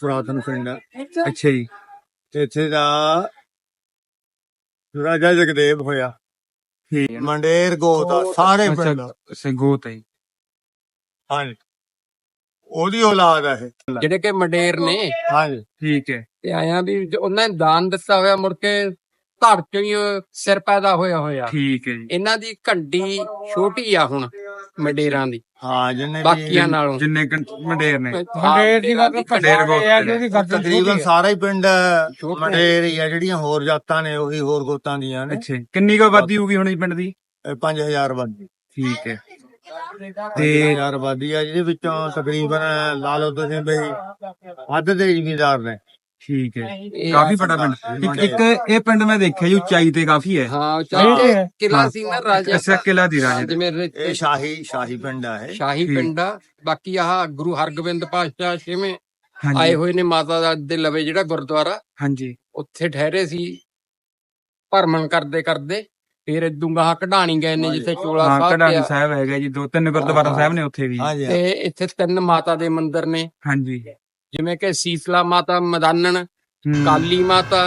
ਪੁਰਾਤਨ ਪਿੰਡ ਹੈ ਅੱਛਾ। ਜੀ। ਤੇ ਇੱਥੇ ਦਾ ਰਾਜਾ ਜਗਦੇਵ ਹੋਇਆ। ਠੀਕ ਹੈ ਮੰਡੇਰ ਗੋਤਾ ਸਾਰੇ ਪਿੰਡ। ਅੱਛਾ ਸੰਗੋਤ ਹੈ ਜੀ। ਹਾਂਜੀ। ਉਹਦੀ ਔਲਾਦ ਹੈ ਇਹ। ਜਿਹੜੇ ਕਿ ਮੰਡੇਰ ਨੇ। ਹਾਂਜੀ। ਠੀਕ ਹੈ। ਤੇ ਆਇਆ ਵੀ ਜੋ ਉਹਨਾਂ ਨੇ ਦਾਨ ਦਿੱਤਾ ਹੋਇਆ ਮੁੜ ਕੇ ਧੜ ਚੋਂ ਹੀ ਉਹ ਸਿਰ ਪੈਦਾ ਹੋਇਆ ਹੋਇਆ। ਠੀਕ ਹੈ ਜੀ। ਇਹਨਾਂ ਦੀ ਘੰਡੀ ਛੋਟੀ ਆ ਹੁਣ ਮੰਡੇਰਾਂ ਦੀ। ਹਾਂ ਜਿੰਨੇ ਵੀ ਬਾਕੀਆਂ ਨਾਲੋਂ। ਜਿੰਨੇ ਕੁ ਮੰਡੇਰ ਨੇ। ਮੰਡੇਰ ਦੀ ਗੱਲ ਮੰਡੇਰ ਗੋਤ ਤਕਰੀਬਨ ਸਾਰਾ ਹੀ ਪਿੰਡ ਛੋਟਾ। ਮੰਡੇਰ ਹੀ ਆ ਜਿਹੜੀਆਂ ਹੋਰ ਜਾਤਾਂ ਨੇ ਉਹੀ ਹੋਰ ਗੋਤਾਂ ਦੀਆਂ ਨੇ। ਅੱਛਾ। ਕਿੰਨੀ ਕੁ ਆਬਾਦੀ ਹੋਊਗੀ ਹੁਣ ਜੀ ਪਿੰਡ ਦੀ? 5000 ਆਬਾਦੀ। ਠੀਕ ਹੈ। ਤੇ 5000 ਆਬਾਦੀ ਆ ਜਿਹਦੇ ਵਿੱਚੋਂ ਤਕਰੀਬਨ ਲਾ ਲਓ ਤੁਸੀਂ ਬਈ ਅੱਧ ਦੇ ਜ਼ਿਮੀਂਦਾਰ ਨੇ। ਠੀਕ ਹੈ। ਕਾਫੀ ਬੜਾ ਪਿੰਡ ਇੱਕ ਇੱਕ ਇਹ ਪਿੰਡ ਮੈਂ ਦੇਖਿਆ ਜੀ ਉਚਾਈ ਤੇ ਕਾਫੀ ਹੈ। ਹਾਂ ਚਾਹੇ ਕਿਲਾ ਸੀ ਨਾ ਰਾਜਾ ਅੱਛਾ ਕਿਲਾ ਦੀ ਰਾਜੇ ਜਿਵੇਂ ਇਹ ਸ਼ਾਹੀ ਸ਼ਾਹੀ ਪਿੰਡ ਆ ਇਹ। ਸ਼ਾਹੀ। ਪਿੰਡ ਆ। ਬਾਕੀ ਆਹ ਗੁਰੂ ਹਰਗੋਬਿੰਦ ਪਾਤਸ਼ਾਹ ਛੇਵੇਂ ਆਏ ਹੋਏ ਨੇ ਮਾਤਾ ਦਾ ਦੇ ਲਵੇ ਜਿਹੜਾ ਗੁਰਦੁਆਰਾ। ਹਾਂਜੀ। ਉੱਥੇ ਠਹਿਰੇ ਸੀ ਭਰਮਣ ਕਰਦੇ ਕਰਦੇ। ਫਿਰ ਇਦੋਂ ਗਾਹ ਕਢਾਣੀ ਗਏ ਨੇ ਜਿੱਥੇ ਚੋਲਾ ਹਾਂ ਸਾਹਿਬ ਕਢਾਣੀ। ਸਾਹਿਬ ਹੈਗਾ ਜੀ ਦੋ ਤਿੰਨ ਗੁਰਦੁਆਰਾ ਸਾਹਿਬ ਨੇ ਉੱਥੇ ਵੀ। ਤੇ ਇੱਥੇ ਤਿੰਨ ਮਾਤਾ ਦੇ ਮੰਦਿਰ ਨੇ। ਹਾਂਜੀ। ਜਿਵੇਂ ਕਿ ਸੀਸਲਾ ਮਾਤਾ ਮਦਾਨਣ। ਕਾਲੀ ਮਾਤਾ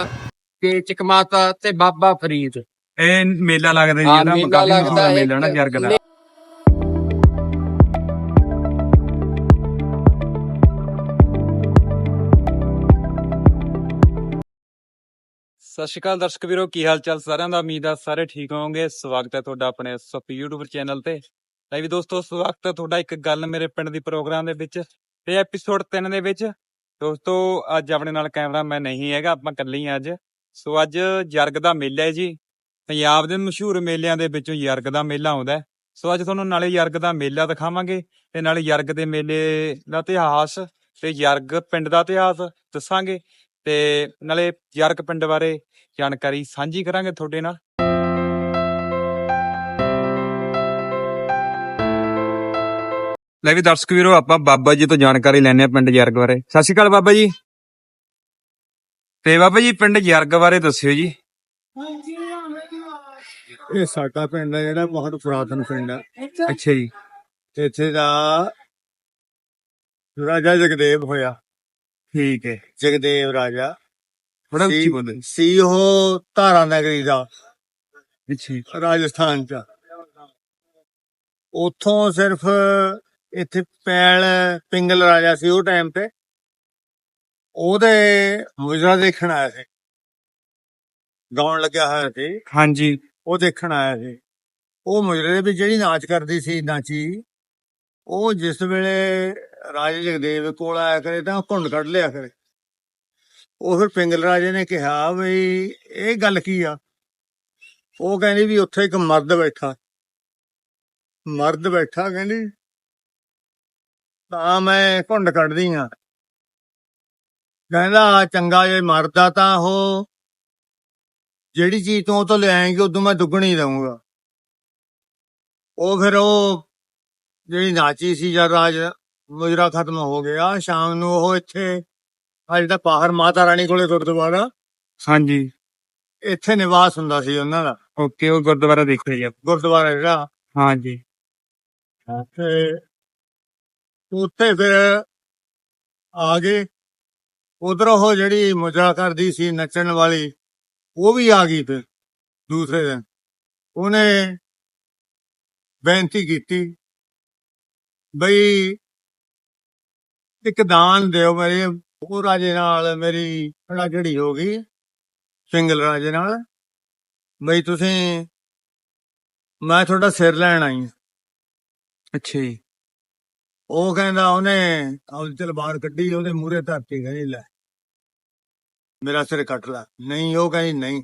ਕੇਚਕ ਮਾਤਾ ਤੇ ਬਾਬਾ ਫਰੀਦ। ਇਹ ਮੇਲਾ ਲੱਗਦਾ ਜੀ ਹਾਂ, ਇਹਦਾ ਮੇਲਾ ਕਾਫੀ ਲੱਗਦਾ ਮਸ਼ਹੂਰ ਹੈ ਮੇਲਾ ਨਾ ਜਰਗ ਦਾ। ਸਤਿ ਸ਼੍ਰੀ ਅਕਾਲ ਦਰਸ਼ਕ ਵੀਰੋ ਕੀ ਹਾਲ ਚਾਲ ਸਾਰਿਆਂ ਦਾ? ਉਮੀਦ ਆ ਸਾਰੇ ਠੀਕ ਹੋਵੋਗੇ। ਸਵਾਗਤ ਹੈ ਤੁਹਾਡਾ ਆਪਣੇ ਸਪ YouTube ਚੈਨਲ ਤੇ। ਲੈ ਵੀ ਦੋਸਤੋ ਸਵਾਗਤ ਹੈ ਤੁਹਾਡਾ ਇੱਕ ਗੱਲ ਮੇਰੇ ਪਿੰਡ ਦੀ ਪ੍ਰੋਗਰਾਮ ਦੇ ਵਿੱਚ। ਤੇ ਐਪੀਸੋਡ 3 ਦੇ ਵਿੱਚ ਦੋਸਤੋ, ਅੱਜ ਆਪਣੇ ਨਾਲ ਕੈਮਰਾਮੈਨ ਨਹੀਂ ਹੈਗਾ, ਆਪਾਂ ਇਕੱਲੇ ਹੀ ਹਾਂ ਅੱਜ। ਸੋ ਅੱਜ ਜਰਗ ਦਾ ਮੇਲਾ ਹੈ ਜੀ। ਪੰਜਾਬ ਦੇ ਮਸ਼ਹੂਰ ਮੇਲਿਆਂ ਦੇ ਵਿੱਚੋਂ ਯਰਗ ਦਾ ਮੇਲਾ ਆਉਂਦਾ ਸੋ ਅੱਜ ਤੁਹਾਨੂੰ ਨਾਲੇ ਯਰਗ ਦਾ ਮੇਲਾ ਦਿਖਾਵਾਂਗੇ ਤੇ ਨਾਲੇ ਯਰਗ ਦੇ ਮੇਲੇ ਦਾ ਇਤਿਹਾਸ ਤੇ ਯਰਗ ਪਿੰਡ ਦਾ ਇਤਿਹਾਸ ਦੱਸਾਂਗੇ ਤੇ ਨਾਲੇ ਯਰਗ ਪਿੰਡ ਬਾਰੇ ਜਾਣਕਾਰੀ ਸਾਂਝੀ ਕਰਾਂਗੇ ਤੁਹਾਡੇ ਨਾਲ। ਲੈ ਵੀ ਦਰਸ਼ਕ ਵੀਰੋ ਆਪਾਂ ਬਾਬਾ ਜੀ ਤੋਂ ਜਾਣਕਾਰੀ ਲੈਣੇ ਆ ਪਿੰਡ ਯਰਗ ਬਾਰੇ। ਸਤਿ ਸ਼੍ਰੀ ਅਕਾਲ ਬਾਬਾ ਜੀ। ਤੇ ਬਾਬਾ ਜੀ ਪਿੰਡ ਯਰਗ ਬਾਰੇ ਦੱਸਿਓ ਜੀ। ਇਹ ਸਾਡਾ ਪਿੰਡ ਹੈ ਜਿਹੜਾ ਬਹੁਤ ਪੁਰਾਤਨ ਪਿੰਡ ਹੈ। ਅੱਛਾ ਜੀ। ਤੇ ਇੱਥੇ ਦਾ ਰਾਜਾ ਜਗਦੇਵ ਹੋਇਆ। ਠੀਕ ਹੈ। ਜਗਦੇਵ ਰਾਜਾ। ਥੋੜਾ ਉੱਚੀ ਸੀ- ਬੋਲੋ। ਸੀ ਉਹ ਧਾਰਾ ਨਗਰੀ ਦਾ। ਅੱਛਾ ਰਾਜਸਥਾਨ ਚ। ਉਥੋਂ ਸਿਰਫ ਇੱਥੇ ਪੈਲ ਪਿੰਗਲ ਰਾਜਾ ਸੀ ਉਹ ਟਾਈਮ ਤੇ। ਉਹਦੇ ਮੁਜਰਾ ਦੇਖਣ ਆਇਆ ਸੀ। ਗਾਉਣ ਲੱਗਿਆ ਹੋਇਆ ਸੀ। ਹਾਂਜੀ। ਉਹ ਦੇਖਣ ਆਇਆ ਸੀ। ਉਹ ਮੁਜਰੇ ਦੇ ਵਿੱਚ ਜਿਹੜੀ ਨਾਚ ਕਰਦੀ ਸੀ ਨਾਚੀ ਉਹ ਜਿਸ ਵੇਲੇ ਰਾਜੇ ਜਗਦੇਵ ਕੋਲ ਆਇਆ ਕਰੇ ਤਾਂ ਘੁੰਡ ਕੱਢ ਲਿਆ ਕਰੇ। ਉਹ ਫਿਰ ਪਿੰਗਲ ਰਾਜੇ ਨੇ ਕਿਹਾ ਵੀ ਇਹ ਗੱਲ ਕੀ ਆ? ਉਹ ਕਹਿੰਦੀ ਵੀ ਉੱਥੇ ਇੱਕ ਮਰਦ ਬੈਠਾ। ਮਰਦ ਬੈਠਾ ਕਹਿੰਦੀ ਤਾਂ ਮੈਂ ਘੁੰਡ ਕੱਢਦੀ ਆ ਕਹਿੰਦਾ ਚੰਗਾ ਜੇ ਮਰਦਾ ਤਾਂ ਉਹ ਜਿਹੜੀ ਚੀਜ਼ ਤੂੰ ਤੋਂ ਲੈ ਆਏਂਗੀ ਉਦੋਂ ਮੈਂ ਦੁੱਗਣੀ ਦਊਂਗਾ। ਉਹ ਫਿਰ ਉਹ ਜਿਹੜੀ ਨਾਚੀ ਸੀ ਜਦ ਰਾਜ ਮੁਜਰਾ ਖਤਮ ਹੋ ਗਿਆ ਸ਼ਾਮ ਨੂੰ ਉਹ ਇੱਥੇ ਆ ਜਿਹੜਾ ਪਾਹਰ ਮਾਤਾ ਰਾਣੀ ਕੋਲੇ ਗੁਰਦੁਆਰਾ ਹਾਂਜੀ। ਇੱਥੇ ਨਿਵਾਸ ਹੁੰਦਾ ਸੀ ਉਹਨਾਂ ਦਾ। ਓਕੇ ਉਹ ਗੁਰਦੁਆਰਾ ਦੇਖਿਆ ਜੀ। ਗੁਰਦੁਆਰਾ ਜਿਹੜਾ ਹਾਂਜੀ। ਤੇ ਉੱਥੇ ਫਿਰ ਆ ਗਏ। ਉਧਰ ਉਹ ਜਿਹੜੀ ਮੁਜਰਾ ਕਰਦੀ ਸੀ ਨੱਚਣ ਵਾਲੀ, ਉਹ ਵੀ ਆ ਗਈ ਫਿਰ ਦੂਸਰੇ ਦਿਨ। ਉਹਨੇ ਬੇਨਤੀ ਕੀਤੀ ਬਈ ਇੱਕ ਦਾਨ ਦਿਓ ਮੇਰੇ ਉਹ ਰਾਜੇ ਨਾਲ, ਮੇਰੀ ਜਿਹੜੀ ਹੋ ਗਈ ਸਿੰਗਲ ਰਾਜੇ ਨਾਲ। ਬਈ ਤੁਸੀਂ, ਮੈਂ ਤੁਹਾਡਾ ਸਿਰ ਲੈਣ ਆਈ। ਹਾਂ। ਅੱਛਾ ਜੀ। ਉਹ ਕਹਿੰਦਾ ਉਹਨੇ ਆਪਣੀ ਤਲਵਾਰ ਕੱਢੀ ਉਹਦੇ ਮੂਹਰੇ ਧਰਤੀ ਕਹਿੰਦੀ ਲੈ ਮੇਰਾ ਸਿਰ ਕੱਟ ਲੈ। ਨਹੀਂ ਉਹ ਕਹਿੰਦੀ ਨਹੀਂ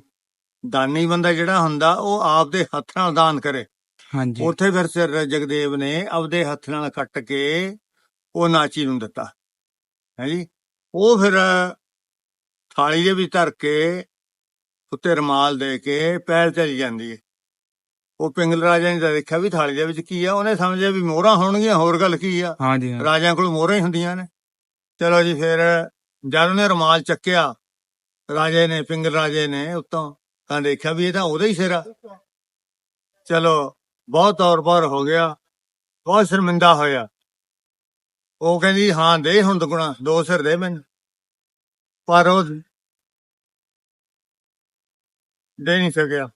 ਦਾਨੀ ਬੰਦਾ ਜਿਹੜਾ ਹੁੰਦਾ ਉਹ ਆਪਦੇ ਹੱਥ ਨਾਲ ਦਾਨ ਕਰੇ। ਹਾਂਜੀ। ਉੱਥੇ ਫਿਰ ਸਿਰ ਜਗਦੇਵ ਨੇ ਆਪਦੇ ਹੱਥ ਨਾਲ ਕੱਟ ਕੇ ਉਹ ਨਾਚੀ ਨੂੰ ਦਿੱਤਾ। ਹੈ ਜੀ ਉਹ ਫਿਰ ਥਾਲੀ ਦੇ ਵਿੱਚ ਧਰ ਕੇ ਉੱਤੇ ਰਮਾਲ ਦੇ ਕੇ ਪੈਰ ਚਲੀ ਜਾਂਦੀ ਹੈ ਉਹ ਪਿੰਗਲ ਰਾਜਾ ਨੇ ਤਾਂ ਦੇਖਿਆ ਵੀ ਥਾਲੀ ਦੇ ਵਿੱਚ ਕੀ ਆ ਉਹਨੇ ਸਮਝਿਆ ਵੀ ਮੋਹਰਾਂ ਹੋਣਗੀਆਂ ਹੋਰ ਗੱਲ ਕੀ ਆ? ਹਾਂਜੀ ਹਾਂ ਰਾਜਿਆਂ ਕੋਲ ਮੋਹਰਾਂ ਹੀ ਹੁੰਦੀਆਂ ਨੇ। ਚਲੋ ਜੀ ਫਿਰ ਜਦ ਉਹਨੇ ਰਮਾਲ ਚੱਕਿਆ ਰਾਜੇ ਨੇ ਪਿੰਗਲ ਰਾਜੇ ਨੇ ਉਤੋਂ ਤਾਂ ਦੇਖਿਆ ਵੀ ਇਹ ਤਾਂ ਉਹਦਾ ਹੀ ਸਿਰ ਆ। ਚਲੋ ਬਹੁਤ ਤੌਰ ਪਰ ਹੋ ਗਿਆ ਬਹੁਤ ਸ਼ਰਮਿੰਦਾ ਹੋਇਆ। ਉਹ ਕਹਿੰਦੀ ਹਾਂ ਦੇ ਹੁਣ ਦੁਗਣਾ ਦੋ ਸਿਰ ਦੇ ਮੈਨੂੰ। ਪਰ ਉਹ ਦੇ ਨਹੀਂ ਸਕਿਆ।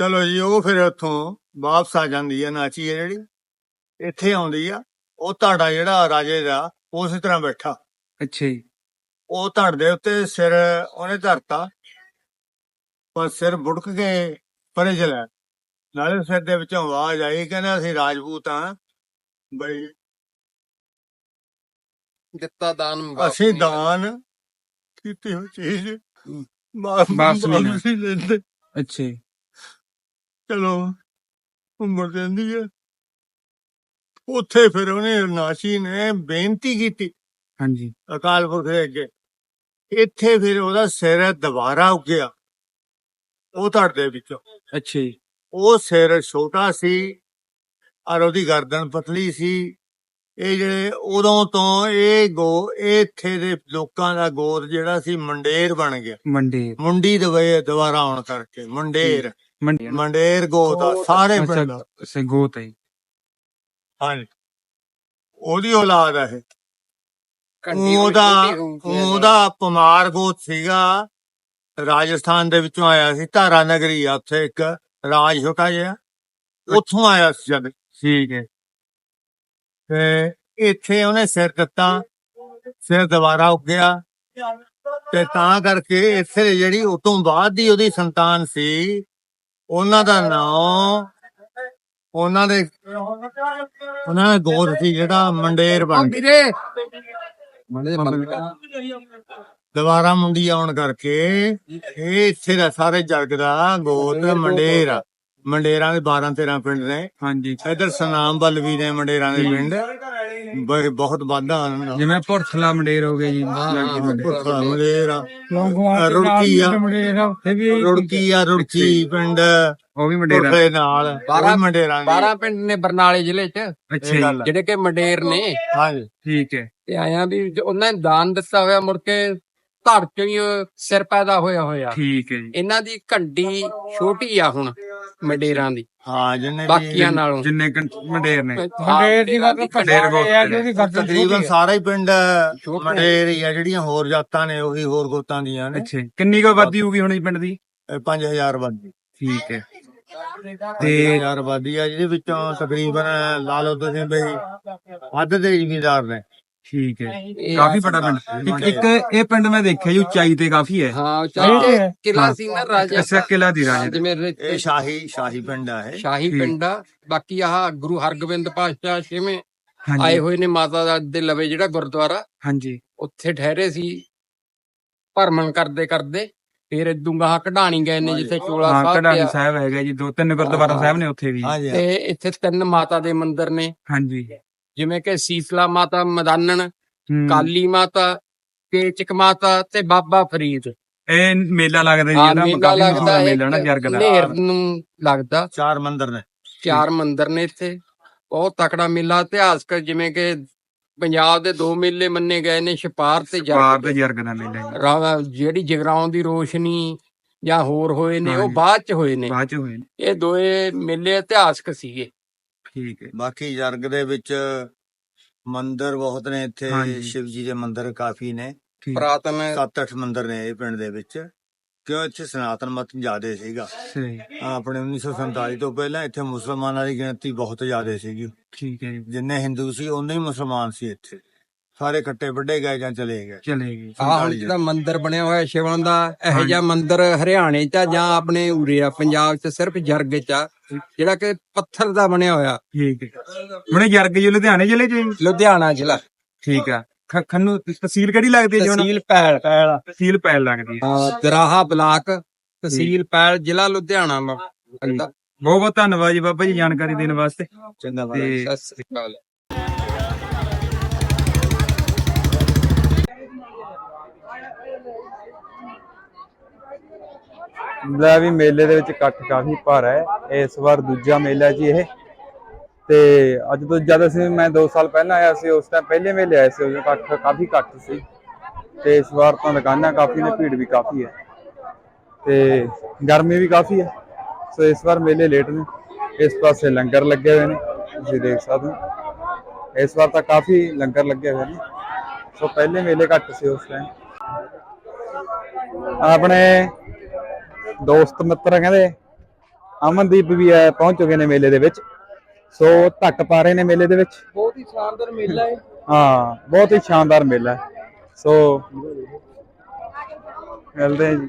ਚਲੋ ਜੀ ਉਹ ਫਿਰ ਉੱਥੋਂ ਵਾਪਸ ਆ ਜਾਂਦੀ ਹੈ ਨਾਚੀ ਹੈ ਜਿਹੜੀ। ਇੱਥੇ ਆਉਂਦੀ ਆ। ਉਹ ਤੁਹਾਡਾ ਜਿਹੜਾ ਰਾਜੇ ਦਾ ਉਸੇ ਤਰ੍ਹਾਂ ਬੈਠਾ। ਅੱਛਾ ਜੀ। ਉਹ ਧੜ ਦੇ ਉੱਤੇ ਸਿਰ ਉਹਨੇ ਧਰਤਾ। ਪਰ ਸਿਰ ਬੁੜਕ ਕੇ ਪਰੇ ਚਲਾ ਨਾਲੇ ਸਿਰ ਦੇ ਵਿੱਚੋਂ ਆਵਾਜ਼ ਆਈ ਕਹਿੰਦਾ ਅਸੀਂ ਰਾਜਪੂਤ ਆ। ਬਈ ਦਿੱਤਾ ਦਾਨ ਅਸੀਂ ਦਾਨ ਕੀਤੀ ਹੋਈ ਚੀਜ਼। ਵਾਪਸ ਨਹੀਂ ਲੈਂਦੇ। ਅੱਛਾ ਚਲੋ ਉਮਰ ਜਾਂਦੀ ਹੈ। ਉੱਥੇ ਫਿਰ ਉਹਨੇ ਨਾਸ਼ੀ ਨੇ ਬੇਨਤੀ ਕੀਤੀ। ਹਾਂਜੀ। ਅਕਾਲ ਪੁਰਖ ਦੇ ਅੱਗੇ। ਇੱਥੇ ਫਿਰ ਉਹਦਾ ਸਿਰ ਦੁਬਾਰਾ ਉੱਗਿਆ। ਉਹ ਧੜ ਦੇ ਵਿੱਚੋਂ। ਅੱਛਾ ਜੀ। ਉਹ ਸਿਰ ਛੋਟਾ ਸੀ ਔਰ ਉਹਦੀ ਗਰਦਨ ਪਤਲੀ ਸੀ। ਇਹ ਜਿਹੜੇ ਉਦੋਂ ਤੋਂ ਇਹ ਗੋ ਇੱਥੇ ਦੇ ਲੋਕਾਂ ਦਾ ਗੋਤ ਜਿਹੜਾ ਸੀ ਮੰਡੇਰ ਬਣ ਗਿਆ। ਮੰਡੇ ਮੁੰਡੀ ਦਵੇ ਦੁਬਾਰਾ ਆਉਣ ਕਰਕੇ ਮੰਡੇਰ। ਮੰਡੇ ਮੰਡੇਰ ਗੋਤ ਆ ਸਾਰੇ ਪਿੰਡ ਸੇ ਗੋਤ ਹੈ। ਹਾਂਜੀ। ਉਹਦੀ ਔਲਾਦ ਹੈ ਇਹ। ਉਹਦਾ ਉਹਦਾ ਪਮਾਰ ਗੋਤ ਸੀਗਾ। ਰਾਜਸਥਾਨ ਦੇ ਵਿੱਚੋਂ ਆਇਆ ਸੀ ਧਾਰਾ ਨਗਰੀ ਆ ਉੱਥੇ ਇੱਕ ਰਾਜ ਛੋਟਾ ਜਿਹਾ। ਉੱਥੋਂ ਆਇਆ ਸੀ ਜਦ ਠੀਕ ਹੈ। ਤੇ ਇੱਥੇ ਉਹਨੇ ਸਿਰ ਦਿੱਤਾ ਸਿਰ ਦੁਬਾਰਾ ਉੱਗਿਆ ਤੇ ਤਾਂ ਕਰਕੇ ਇੱਥੇ ਜਿਹੜੀ ਉਸ ਤੋਂ ਬਾਅਦ ਦੀ ਉਹਦੀ ਸੰਤਾਨ ਸੀ ਉਹਨਾਂ ਦਾ ਨਾਮ ਉਹਨਾਂ ਦੇ ਉਹਨਾਂ ਦਾ ਗੋਤ ਸੀ ਜਿਹੜਾ ਮੰਡੇਰ ਬਣ ਗਿਆ। ਵੀਰੇ। ਦੁਬਾਰਾ ਮੁੰਡੀ ਆਉਣ ਕਰਕੇ ਇਹ ਇੱਥੇ ਦਾ ਸਾਰੇ ਜੱਗ ਦਾ ਗੋਤ ਮੰਡੇਰ ਆ। ਮੰਡੇਰਾਂ ਦੇ 12 13 ਪਿੰਡ ਨੇ। ਹਾਂਜੀ। ਇਧਰ ਸਨਾਮ ਵੱਲ ਵੀ ਨੇ ਮੰਡੇਰਾਂ ਦੇ ਪਿੰਡ। ਬ- ਬਹੁਤ ਵਾਧਾ ਉਹਨਾਂ ਦਾ। ਜਿਵੇਂ ਪੁਰਥਲਾ ਮੰਡੇਰ ਹੋ ਗਿਆ ਜੀ। ਮੰਡੇਰ ਰੁੜਕੀ ਆ। ਰੁੜਕੀ ਆ ਰੁੜਕੀ ਪਿੰਡ ਉਹ ਵੀ ਮੰਡੇਰ। ਭੁੱਖੇ ਨਾਲ ਉਹ ਵੀ ਬਾਰਾਂ- ਮੰਡੇਰਾਂ ਦੇ। 12 ਪਿੰਡ ਨੇ ਬਰਨਾਲੇ ਜ਼ਿਲ੍ਹੇ 'ਚ। ਅੱਛਾ। ਜਿਹੜੇ ਕਿ ਮੰਡੇਰ ਨੇ। ਹਾਂਜੀ। ਠੀਕ ਹੈ। ਤੇ ਆਇਆ ਵੀ ਉਹਨਾਂ ਨੇ ਦਾਨ ਦਿੱਤਾ ਹੋਇਆ ਮੁੜ ਕੇ ਧੜ ਚੋਂ ਹੀ ਉਹ ਸਿਰ ਪੈਦਾ ਹੋਇਆ ਹੋਇਆ। ਠੀਕ ਹੈ ਜੀ। ਇਹਨਾਂ ਦੀ ਘੰਟੀ ਛੋਟੀ ਆ ਹੁਣ ਮੰਡੇਰਾਂ ਦੀ। ਹਾਂ ਜਿੰਨੇ ਵੀ ਬਾਕੀਆਂ ਨਾਲੋਂ। ਜਿੰਨੇ ਕੁ ਮੰਡੇਰ ਨੇ। ਮੰਡੇਰ ਦੀ ਗੱਲ ਮੰਡੇਰ ਗੋਤ ਨੇ। ਤਕਰੀਬਨ ਸਾਰਾ ਹੀ ਪਿੰਡ। ਮੰਡੇਰ ਹੀ ਆ ਜਿਹੜੀਆਂ ਹੋਰ ਜਾਤਾਂ ਨੇ ਉਹੀ ਹੋਰ ਗੋਤਾਂ ਦੀਆਂ ਨੇ। ਅੱਛਾ। ਕਿੰਨੀ ਕੁ ਆਬਾਦੀ ਹੋਊਗੀ ਹੁਣ ਜੀ ਪਿੰਡ ਦੀ? 5000 ਬੰਦੀ ਠੀਕ ਹੈ। ਤੇ 5000 ਆਬਾਦੀ ਆ ਜਿਹਦੇ ਵਿੱਚੋਂ ਤਕਰੀਬਨ ਲਾ ਲਓ ਤੁਸੀਂ ਬਈ ਅੱਧ ਦੇ ਜ਼ਿਮੀਦਾਰ ਨੇ। ਠੀਕ ਹੈ। ਇਹ ਕਾਫੀ ਵੱਡਾ ਪਿੰਡ ਇੱਕ ਇੱਕ ਇਹ ਪਿੰਡ ਮੈਂ ਦੇਖਿਆ ਜੀ ਉਚਾਈ ਤੇ ਕਾਫੀ ਹੈ। ਹਾਂ ਚਾਹੇ ਕਿਲਾ ਸੀ ਨਾ ਰਾਜਾ। ਅੱਛਾ ਕਿਲਾ ਦੀ ਰਾਜੇ ਦਾ। ਜਿਵੇਂ ਇਹ ਸ਼ਾਹੀ ਸ਼ਾਹੀ ਪਿੰਡ ਆ ਇਹ। ਸ਼ਾਹੀ ਠੀਕ। ਪਿੰਡ ਆ। ਬਾਕੀ ਆਹ ਗੁਰੂ ਹਰਗੋਬਿੰਦ ਪਾਤਸ਼ਾਹ ਛੇਵੇਂ ਆਏ ਹਾਂਜੀ ਹੋਏ ਨੇ ਮਾਤਾ ਦਾ ਦੇ ਲਵੇ ਜਿਹੜਾ ਗੁਰਦੁਆਰਾ। ਹਾਂਜੀ। ਉੱਥੇ ਠਹਿਰੇ ਸੀ ਭਰਮਣ ਕਰਦੇ ਕਰਦੇ। ਫਿਰ ਇਦੋਂ ਗਾਹ ਕਢਾਣੀ ਗਏ ਨੇ ਜਿੱਥੇ ਚੋਲਾ ਹਾਂ ਸਾਹਿਬ ਕਢਾਣੀ ਪਿਆ। ਸਾਹਿਬ ਹੈਗਾ ਜੀ। ਦੋ ਤਿੰਨ ਗੁਰਦੁਆਰਾ ਸਾਹਿਬ ਨੇ ਉੱਥੇ ਵੀ। ਹਾਂਜੀ। ਤੇ ਇੱਥੇ ਤਿੰਨ ਮਾਤਾ ਦੇ ਮੰਦਿਰ ਨੇ। ਹਾਂਜੀ। ਜਿਵੇਂ ਕਿ ਸੀਤਲਾ ਮਾਤਾ ਮਦਾਨਣ। ਕਾਲੀ ਮਾਤਾ ਕੇਚਕ ਮਾਤਾ ਤੇ ਬਾਬਾ ਫਰੀਦ। ਇਹ ਮੇਲਾ ਲੱਗਦਾ ਜੀ ਹਾਂ ਇਹਦਾ ਮੇਲਾ ਕਾਫੀ ਲੱਗਦਾ ਮਸ਼ਹੂਰ ਹੈ ਮੇਲਾ ਨਾ ਜਰਗ ਦਾ। ਨੇਰ ਨੂੰ ਲੱਗਦਾ। ਚਾਰ ਮੰਦਰ ਨੇ। ਚਾਰ ਮੰਦਿਰ ਨੇ ਇੱਥੇ। ਬਹੁਤ ਤਕੜਾ ਮੇਲਾ ਇਤਿਹਾਸਕ ਜਿਵੇਂ ਕਿ ਪੰਜਾਬ ਦੇ ਦੋ ਮੇਲੇ ਮੰਨੇ ਗਏ ਨੇ ਛਪਾਰ ਤੇ ਪਾਰ ਜਰਗ ਤੇ ਜਰਗ ਦਾ ਮੇਲਾ ਜੀ। ਰਾ- ਜਿਹੜੀ ਜਗਰਾਉਂ ਦੀ ਰੋਸ਼ਨੀ ਜਾਂ ਹੋਰ ਹੋਏ ਨੇ ਉਹ ਹਾਂਜੀ। ਬਾਅਦ ਚ ਹੋਏ ਨੇ। ਬਾਅਦ ਚ ਹੋਏ ਨੇ। ਇਹ ਦੋਏ ਮੇਲੇ ਇਤਿਹਾਸਕ ਸੀਗੇ। ਠੀਕ ਹੈ। ਬਾਕੀ ਜਰਗ ਦੇ ਵਿੱਚ ਮੰਦਰ ਬਹੁਤ ਨੇ ਇੱਥੇ ਹਾਂਜੀ। ਸ਼ਿਵ ਜੀ ਦੇ ਮੰਦਰ ਕਾਫੀ ਨੇ। ਠੀਕ। ਪ੍ਰਾਤਨ 7-8 ਮੰਦਰ ਨੇ ਇਹ ਪਿੰਡ ਦੇ ਵਿੱਚ ਕਿਉਂ ਇੱਥੇ ਸਨਾਤਨ ਮਤ ਜ਼ਿਆਦੇ ਸੀਗਾ। ਸਹੀ। ਆਪਣੇ 1947 ਤੋਂ ਪਹਿਲਾਂ ਇੱਥੇ ਮੁਸਲਮਾਨਾਂ ਦੀ ਗਿਣਤੀ ਬਹੁਤ ਜ਼ਿਆਦੇ ਸੀਗੀ। ਠੀਕ ਹੈ ਜੀ। ਜਿੰਨੇ ਹਿੰਦੂ ਸੀ ਉਨੇ ਹੀ ਮੁਸਲਮਾਨ ਸੀ ਇੱਥੇ। ਸਾਰੇ ਇਕੱਠੇ ਵੱਡੇ ਗਏ ਜਾਂ ਚਲੇ ਗਏ? ਚਲੇਗੀ ਆਹ ਹੁਣ ਜਿਹੜਾ ਮੰਦਿਰ ਬਣਿਆ ਹੋਇਆ ਸ਼ਿਵਨ ਦਾ ਇਹੋ ਜਿਹਾ ਮੰਦਿਰ ਹਰਿਆਣੇ ਚ ਆ ਜਾਂ ਆਪਣੇ ਉਰੇ ਆ ਪੰਜਾਬ ਚ ਸਿਰਫ ਜਰਗ ਚ ਆ ਜਿਹੜਾ ਕਿ ਪੱਥਰ ਦਾ ਬਣਿਆ ਹੋਇਆ। ਠੀਕ ਹੈ। ਹੁਣੇ ਜਰਗ ਜੀ ਲੁਧਿਆਣੇ ਜ਼ਿਲ੍ਹੇ ਚ? ਜੀ? ਲੁਧਿਆਣਾ ਜ਼ਿਲ੍ਹਾ। ਠੀਕ ਆ। ਖ- ਖੰਨੂ ਤਹਿਸੀਲ ਕਿਹੜੀ ਲੱਗਦੀ ਹੈ ਜੀ ਹੁਣ? ਤਹਿਸੀਲ ਪੈਲ। ਤਹਿਸੀਲ ਪੈਲ ਲੱਗਦੀ ਹੈ। ਹਾਂ, ਦਰਾਹਾ ਬਲਾਕ ਤਹਿਸੀਲ ਪੈਲ ਜ਼ਿਲ੍ਹਾ ਲੁਧਿਆਣਾ ਮ- ਲੱਗਦਾ ਬਹੁਤ ਬਹੁਤ ਧੰਨਵਾਦ ਜੀ ਬਾਬਾ ਜੀ ਜਾਣਕਾਰੀ ਦੇਣ ਵਾਸਤੇ। ਚੰਗਾ ਤੇ ਸਤਿ ਸ੍ਰੀ ਅਕਾਲ। ਲੈ ਵੀ ਮੇਲੇ ਦੇ ਵਿੱਚ ਇਕੱਠ ਕਾਫੀ ਭਾਰਾ ਹੈ। ਇਸ ਵਾਰ ਦੂਜਾ ਮੇਲਾ ਜੀ ਇਹ। ਤੇ ਅੱਜ ਤੋਂ ਜਦ ਅਸੀਂ, ਮੈਂ 2 ਸਾਲ ਪਹਿਲਾਂ ਆਇਆ ਸੀ, ਉਸ ਟਾਈਮ ਪਹਿਲੇ ਮੇਲੇ ਆਏ ਸੀ, ਉਦੋਂ ਇਕੱਠ ਕਾਫੀ ਘੱਟ ਸੀ। ਤੇ ਇਸ ਵਾਰ ਤਾਂ ਦੁਕਾਨਾਂ ਕਾਫੀ ਨੇ, ਭੀੜ ਵੀ ਕਾਫੀ ਹੈ। ਤੇ ਗਰਮੀ ਵੀ ਕਾਫੀ ਹੈ। ਸੋ ਇਸ ਵਾਰ ਮੇਲੇ ਲੇਟ ਨੇ। ਇਸ ਪਾਸੇ ਲੰਗਰ ਲੱਗੇ ਹੋਏ ਨੇ, ਤੁਸੀਂ ਦੇਖ ਸਕਦੇ ਹੋ। ਇਸ ਵਾਰ ਤਾਂ ਕਾਫੀ ਲੰਗਰ ਲੱਗੇ ਹੋਏ ਨੇ। ਸੋ ਪਹਿਲੇ ਮੇਲੇ ਘੱਟ ਸੀ ਉਸ ਟਾਈਮ ਆਪਣੇ ਦੋਸਤ ਮਿੱਤਰ ਕਹਿੰਦੇ ਅਮਨਦੀਪ ਵੀ ਆ ਪਹੁੰਚ ਚੁੱਕੇ ਨੇ ਮੇਲੇ ਦੇ ਵਿੱਚ। ਸੋ ਧੱਕ ਪਾ ਰਹੇ ਨੇ ਮੇਲੇ ਦੇ ਵਿੱਚ। ਬਹੁਤ ਹੀ ਸ਼ਾਨਦਾਰ ਮੇਲਾ ਹੈ। ਹਾਂ ਬਹੁਤ ਹੀ ਸ਼ਾਨਦਾਰ ਮੇਲਾ ਹੈ। ਸੋ ਮਿਲਦੇ ਹਾਂ ਜੀ।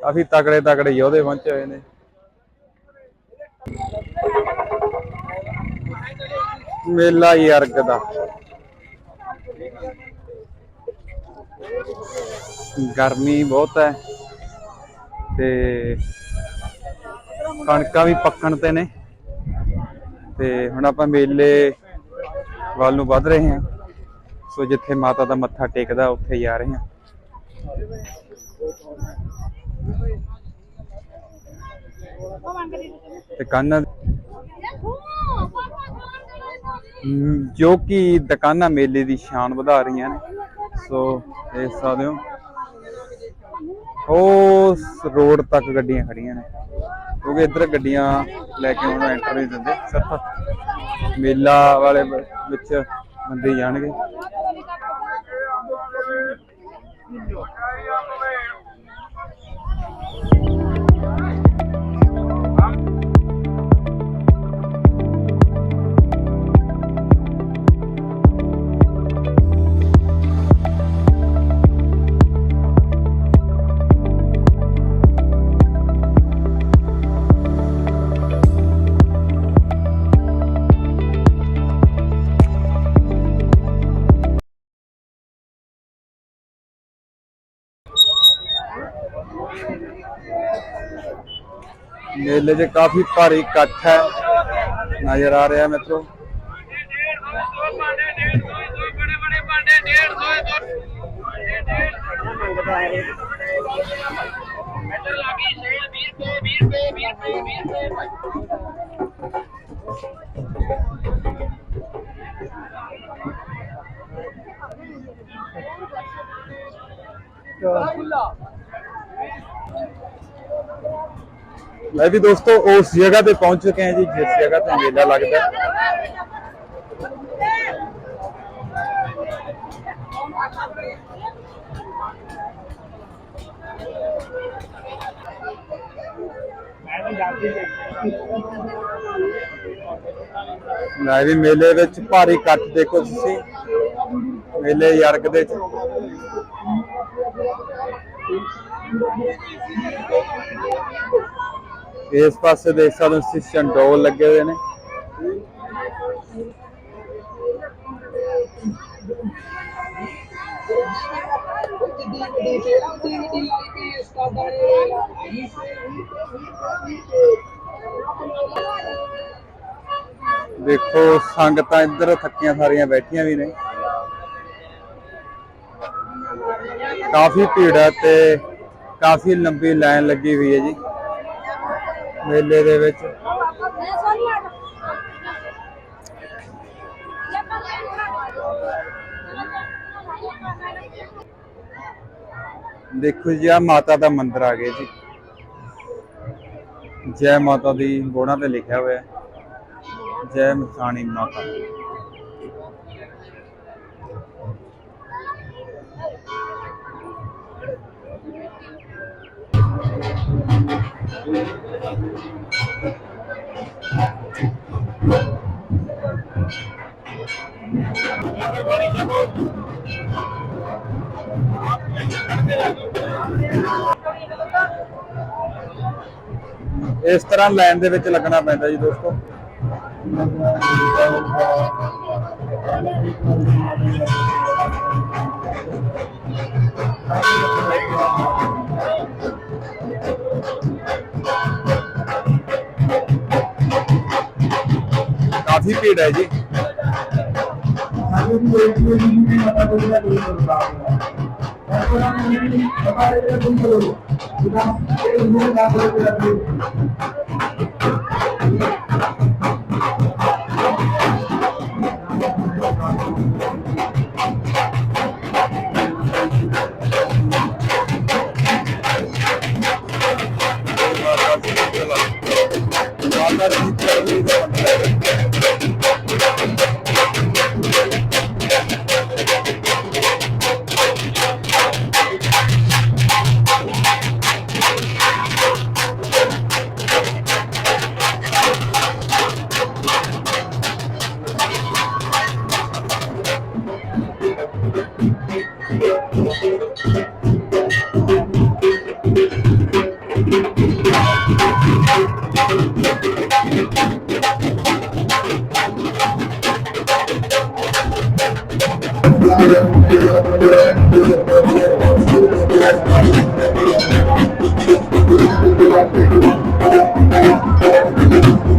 ਕਾਫੀ ਤਕੜੇ ਤਕੜੇ ਯੋਧੇ ਪਹੁੰਚੇ ਹੋਏ ਨੇ। ਮੇਲਾ ਹੀ ਅਰਗ ਦਾ। ਗਰਮੀ ਬਹੁਤ ਹੈ। ਤੇ ਕਣਕਾਂ ਵੀ ਪੱਕਣ ਤੇ ਨੇ। ਤੇ ਹੁਣ ਆਪਾਂ ਮੇਲੇ ਵੱਲ ਨੂੰ ਵੱਧ ਰਹੇ ਹਾਂ। ਸੋ ਜਿੱਥੇ ਮਾਤਾ ਦਾ ਮੱਥਾ ਟੇਕਦਾ, ਉੱਥੇ ਜਾ ਰਹੇ ਹਾਂ। ਤੇ ਜੋ ਕਿ ਦੁਕਾਨਾਂ ਮੇਲੇ ਦੀ ਸ਼ਾਨ ਵਧਾ ਰਹੀਆਂ ਨੇ। ਸੋ ਦੇਖ ਸਕਦੇ ਹੋ। ਉਸ ਰੋਡ ਤੱਕ ਗੱਡੀਆਂ ਖੜੀਆਂ ਨੇ। ਕਿਉਂਕਿ ਇੱਧਰ ਗੱਡੀਆਂ ਲੈ ਕੇ ਉਹਨਾਂ ਐਂਟਰ ਨਹੀਂ ਦਿੰਦੇ ਸਿਰਫ ਮੇਲਾ ਵਾਲੇ ਵਿੱਚ ਬੰਦੇ ਜਾਣਗੇ। ਮੇਲੇ 'ਚ ਕਾਫੀ ਭਾਰੀ ਇਕੱਠ ਹੈ ਨਜ਼ਰ ਆ ਰਿਹਾ ਮਿੱਤਰੋ ਮੈਂ ਵੀ ਦੋਸਤੋ ਉਸ ਜਗ੍ਹਾ ਤੇ ਪਹੁੰਚ ਚੁੱਕੇ ਹਾਂ ਜੀ, ਜਿਸ ਜਗ੍ਹਾ ਤੇ ਮੇਲਾ ਲੱਗਦਾ। ਮੈਂ ਵੀ ਮੇਲੇ ਵਿੱਚ ਭਾਰੀ ਇਕੱਠ ਦੇਖੋ ਤੁਸੀਂ। ਮੇਲੇ ਯਰਗ ਦੇ ਚ ਇਸ ਪਾਸੇ ਦੇਖ ਸਕਦੇ ਹੋ ਤੁਸੀਂ ਚੰਡੋਲ ਲੱਗੇ ਹੋਏ ਨੇ। ਦੇਖੋ, ਸੰਗਤਾਂ ਇੱਧਰ ਥੱਕੀਆਂ ਸਾਰੀਆਂ ਬੈਠੀਆਂ ਵੀ ਨੇ। ਕਾਫੀ ਭੀੜ ਹੈ ਤੇ ਕਾਫੀ ਲੰਬੀ ਲਾਈਨ ਲੱਗੀ ਹੋਈ ਹੈ ਜੀ। ਮੇਲੇ ਦੇ ਵਿੱਚ। ਦੇਖੋ ਜੀ ਆ ਮਾਤਾ ਦਾ ਮੰਦਿਰ ਆ ਗਿਆ ਜੀ। ਜੈ ਮਾਤਾ ਦੀ ਬੋੜਾਂ ਤੇ ਲਿਖਿਆ ਹੋਇਆ ਹੈ। ਜੈ ਮਸਾਣੀ ਮਾਤਾ। ਇਸ ਤਰ੍ਹਾਂ ਲਾਈਨ ਦੇ ਵਿੱਚ ਲੱਗਣਾ ਪੈਂਦਾ ਜੀ ਦੋਸਤੋ। ਕਾਫੀ ਭੀੜ ਹੈ ਜੀ ਮਾਤਾ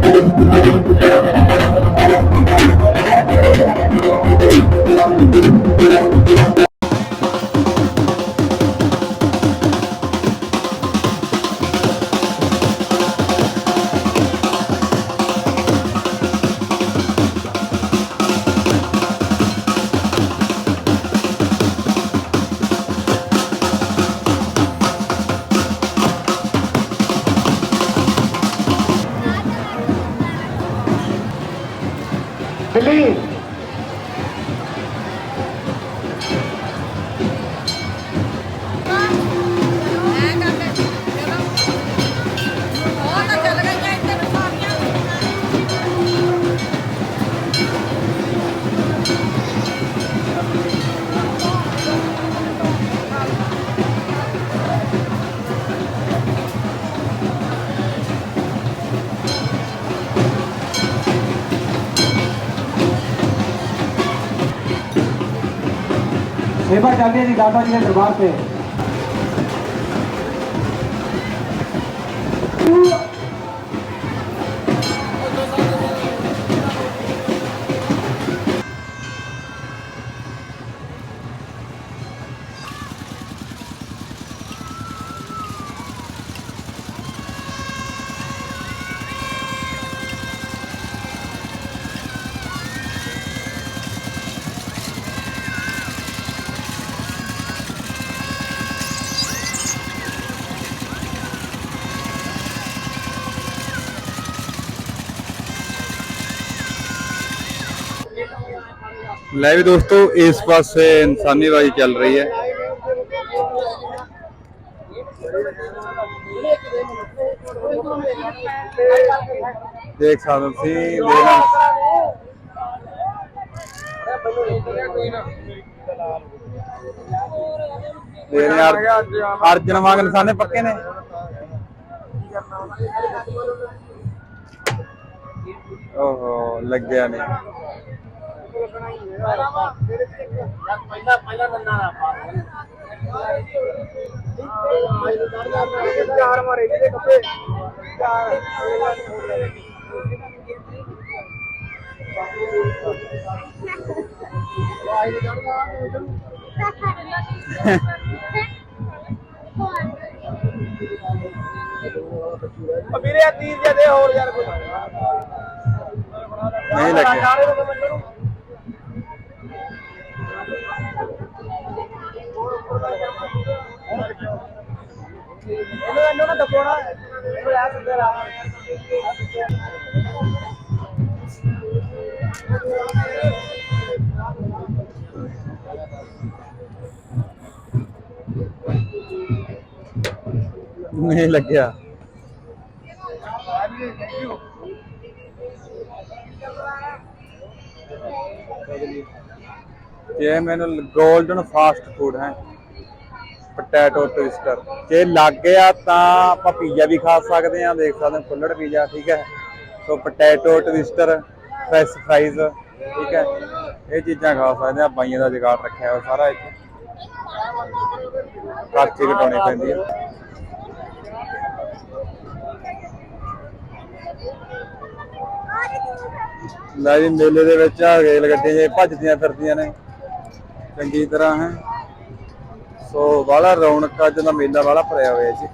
Thank you. ਸੇਵਾ ਚੱਲਦੀ ਹੈ ਜੀ ਦਾਦਾ ਜੀ ਦੇ ਦਰਬਾਰ ਤੇ ਲੈ ਵੀ ਦੋਸਤੋ ਇਸ ਪਾਸੇ ਇਨਸਾਨੀ ਬਾਜੀ ਚੱਲ ਰਹੀ ਹੈ ਦੇਖ ਸਕਦੇ ਹੋ ਤੁਸੀਂ ਦੇਖ ਦੇ ਰਹੇ ਅਰ- ਅਰਜਨ ਵਾਂਗ ਨਿਸ਼ਾਨੇ ਚਾਰ ਮਾਰੇ ਇਹਦੇ ਕੱਪੇ ਚਾਰ ਵੀਰੇ ਤੀਰ ਜੇ ਦੇ ਹੋਰ ਯਾਰ ਕੋਈ ਨਹੀਂ ਲੱਗਿਆ ਇਹਨੂੰ ਇਹਨੂੰ ਨਾ ਦੱਬੋਣਾ ਇਹਨੂੰ ਆ ਸਿੱਧੇ ਰਾ ਨਹੀਂ ਪੋਟੈਟੋ ਟਵਿਸਟਰ। ਜੇ ਲੱਗ ਗਿਆ ਤਾਂ ਆਪਾਂ ਪੀਜ਼ਾ ਵੀ ਖਾ ਸਕਦੇ ਹਾਂ, ਦੇਖ ਸਕਦੇ ਹਾਂ ਕੁੱਲੜ ਪੀਜ਼ਾ, ਠੀਕ ਹੈ। So potato twister, fresh fries, ਠੀਕ ਹੈ। ਇਹ ਚੀਜ਼ਾਂ ਖਾ ਸਕਦੇ ਆ ਬਾਈਆਂ ਦਾ ਜੁਗਾੜ ਰੱਖਿਆ ਹੋਇਆ ਸਾਰਾ ਇੱਥੇ। ਖਰਚੇ ਘਟਾਉਣੇ ਪੈਂਦੀ ਹੈ। ਲੈ ਜੀ, ਮੇਲੇ ਦੇ ਵਿੱਚ ਆ ਰੇਲ ਗੱਡੀਆਂ ਜੇ ਭੱਜਦੀਆਂ ਫਿਰਦੀਆਂ ਨੇ। ਚੰਗੀ ਤਰ੍ਹਾਂ, ਹੈ। ਸੋ ਬਾਹਲਾ ਰੌਣਕ ਅੱਜ ਦਾ ਮੇਲਾ ਵਾਲਾ ਭਰਿਆ ਹੋਇਆ ਜੀ।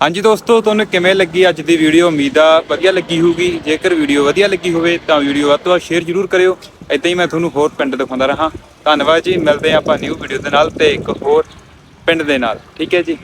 ਹਾਂਜੀ ਦੋਸਤੋ, ਤੁਹਾਨੂੰ ਕਿਵੇਂ ਲੱਗੀ ਅੱਜ ਦੀ ਵੀਡੀਓ ਉਮੀਦ ਆ ਵਧੀਆ ਲੱਗੀ ਹੋਊਗੀ। ਜੇਕਰ ਵੀਡੀਓ ਵਧੀਆ ਲੱਗੀ ਹੋਵੇ, ਤਾਂ ਵੀਡੀਓ ਵੱਧ ਤੋਂ ਵੱਧ ਸ਼ੇਅਰ ਜ਼ਰੂਰ ਕਰਿਓ। ਇਦਾਂ ਹੀ ਮੈਂ ਤੁਹਾਨੂੰ ਹੋਰ ਪਿੰਡ ਦਿਖਾਉਂਦਾ ਰਹਾਂ। ਧੰਨਵਾਦ ਜੀ। ਮਿਲਦੇ ਹਾਂ ਆਪਾਂ ਨਿਊ ਵੀਡੀਓ ਦੇ ਨਾਲ ਤੇ ਇੱਕ ਹੋਰ ਪਿੰਡ ਦੇ ਨਾਲ। ਠੀਕ ਹੈ ਜੀ।